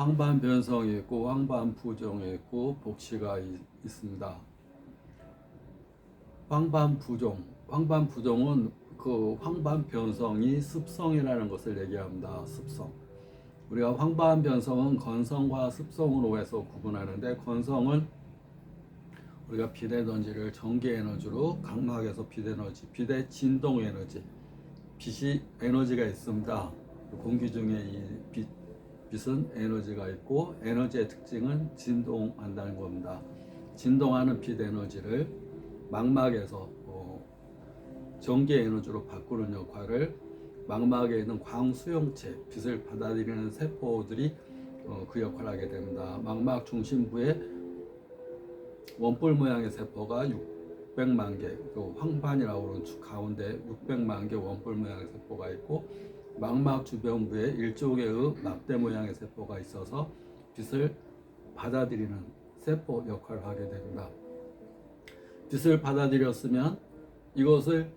황반 변성이 있고 황반 부종이 있고 복시가 이- 있습니다. 황반 부종, 황반 부종은 그 황반 변성이 습성이라는 것을 얘기합니다. 습성. 우리가 황반 변성은 건성과 습성으로 해서 구분하는데 건성은 우리가 비대에너지를 전기 에너지로 각막에서 비대에너지, 비대 진동 에너지, 빛이 에너지가 있습니다. 공기 중에 이 빛, 빛은 에너지가 있고 에너지의 특징은 진동한다는 겁니다. 진동하는 빛 에너지를 망막에서 어, 전기 에너지로 바꾸는 역할을 망막에 있는 광수용체, 빛을 받아들이는 세포들이 어, 그 역할을 하게 됩니다. 망막 중심부에 원뿔 모양의 세포가 600만 개, 그 황반이라고 하는 축 가운데 600만 개 원뿔 모양의 세포가 있고 망막 주변부에 일조개의 막대 모양의 세포가 있어서 빛을 받아들이는 세포 역할을 하게 됩니다. 빛을 받아들였으면 이것을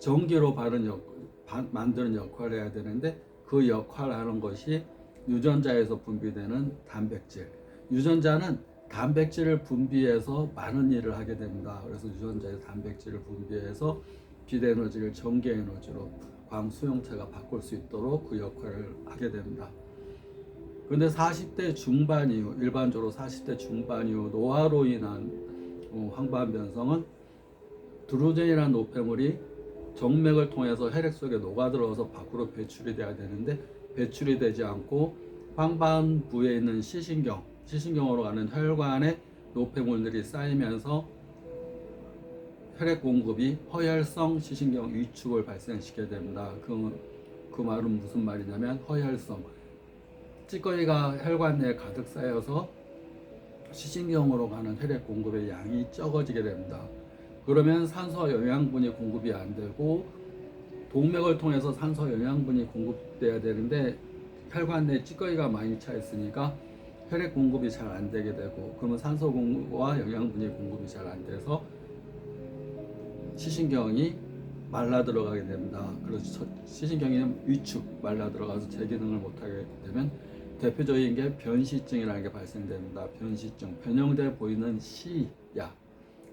전기로 바른 역, 바- 만드는 역할을 해야 되는데 그 역할을 하는 것이 유전자에서 분비되는 단백질. 유전자는 단백질을 분비해서 많은 일을 하게 됩니다. 그래서 유전자의 단백질을 분비해서 빛 에너지를 전기 에너지로 광 수용체가 바꿀 수 있도록 그 역할을 하게 됩니다. 근데 40대 중반 이후 일반적으로 40대 중반 이후 노화로 인한 어, 황반 변성은 드루젠이라는 노폐물이 정맥을 통해서 혈액 속에 녹아들어서 밖으로 배출이 돼야 되는데 배출이 되지 않고 황반부에 있는 시신경, 시신경으로 가는 혈관에 노폐물들이 쌓이면서 혈액 공급이 허혈성 시신경 위축을 발생시키게 됩니다. 그, 그 말은 무슨 말이냐면 허혈성. 찌꺼기가 혈관 내에 가득 쌓여서 시신경으로 가는 혈액 공급의 양이 적어지게 됩니다. 그러면 산소 영양분이 공급이 안 되고 동맥을 통해서 산소 영양분이 공급돼야 되는데 혈관 내에 찌꺼기가 많이 차 있으니까 혈액 공급이 잘 안 되게 되고 그러면 산소 공급과 영양분이 공급이 잘 안 돼서 시신경이 말라 들어가게 됩니다. 그래서 저- 시신경이 위축 말라 들어가서 제 기능을 못하게 되면 대표적인 게 변시증이라는 게 발생됩니다. 변시증 변형돼 보이는 시야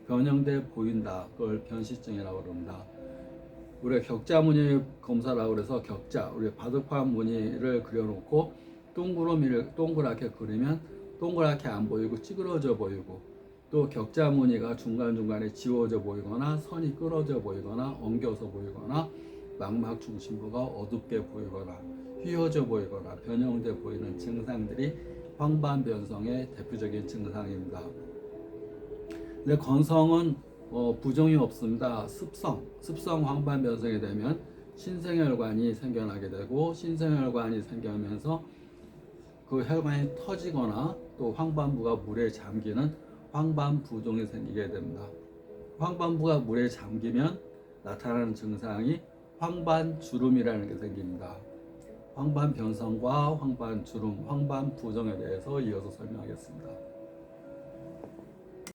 변형돼 보인다 그걸 변시증이라고 그럽니다. 우리가 격자 무늬 검사라고 그래서 격자 우리 바둑판 무늬를 그려놓고 동그라미를 동그랗게 그리면 동그랗게 안 보이고 찌그러져 보이고 또 격자 무늬가 중간중간에 지워져 보이거나 선이 끊어져 보이거나 엉겨서 보이거나 망막 중심부가 어둡게 보이거나 휘어져 보이거나 변형돼 보이는 증상들이 황반 변성의 대표적인 증상입니다. 근데 건성은 어, 부종이 없습니다. 습성, 습성 황반 변성이 되면 신생혈관이 생겨나게 되고 신생혈관이 생기면서 그 혈관이 터지거나 또 황반부가 물에 잠기는 황반 부종이 생기게 됩니다. 황반부가 물에 잠기면 나타나는 증상이 황반 주름이라는 게 생깁니다. 황반 변성과 황반 주름, 황반 부종에 대해서 이어서 설명하겠습니다.